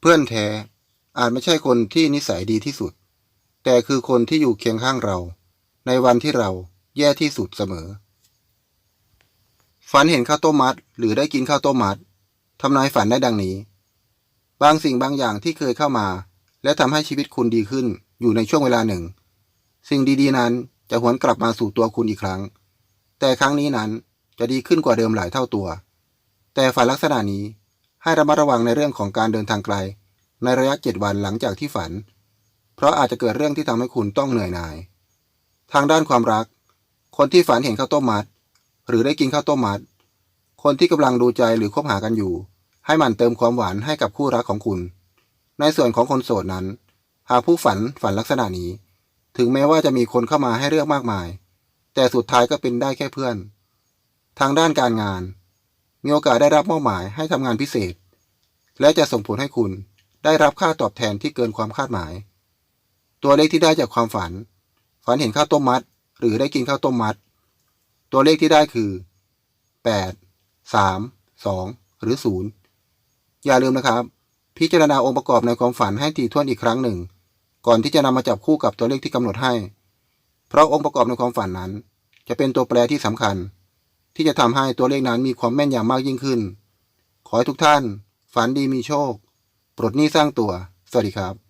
เพื่อนแท้อาจไม่ใช่คนที่นิสัยดีที่สุด แต่คือคนที่อยู่เคียงข้างเรา ในวันที่เราแย่ที่สุดเสมอ ฝันเห็นข้าวต้มมัด หรือได้กินข้าวต้มมัดทำนายฝันได้ดังนี้ บางสิ่งบางอย่างที่เคยเข้ามา และทำให้ชีวิตคุณดีขึ้นอยู่ในช่วงเวลาหนึ่ง สิ่งดีๆนั้นจะหวนกลับมาสู่ตัวคุณอีกครั้ง แต่ครั้งนี้นั้นจะดีขึ้นกว่าเดิมหลายเท่าตัว แต่ฝันลักษณะนี้ ให้ระมัดระวังในเรื่องของการเดินทางไกล ในระยะเจ็ดวันหลังจากที่ฝัน เพราะอาจจะเกิดเรื่องที่ทำให้คุณต้องเหนื่อยหน่าย ทางด้านความรัก คนที่ฝันเห็นข้าวต้มมัด หรือได้กินข้าวต้มมัด คนที่กำลังดูใจหรือคบหากันอยู่ ให้หมันเติมความหวานให้กับคู่รักของคุณ ในส่วนของคนโสดนั้น หากผู้ฝันฝันลักษณะนี้ ถึงแม้ว่าจะมีคนเข้ามาให้เลือกมากมาย แต่สุดท้ายก็เป็นได้แค่เพื่อน ทางด้านการงาน มีโอกาสได้รับมอบหมายให้ทำงานพิเศษ และจะส่งผลให้คุณได้รับค่าตอบแทนที่เกินความคาดหมาย ตัวเลขที่ได้จากความฝัน ฝันเห็นข้าวต้มมัด หรือได้กินข้าวต้มมัด ตัวเลขที่ได้คือ 8 3 2 หรือ 0 อย่าลืมนะครับ พิจารณาองค์ประกอบในความฝันให้ถี่ถ้วนอีกครั้งหนึ่ง ก่อนที่จะนำมาจับคู่กับตัวเลขที่กำหนดให้ เพราะองค์ประกอบในความฝันนั้น จะเป็นตัวแปรที่สำคัญ ที่จะทำให้ตัวเลขนั้นมีความแม่นยำมากยิ่งขึ้น ขอให้ทุกท่าน ฝันดีมีโชค ปลดหนี้สร้างตัว สวัสดีครับ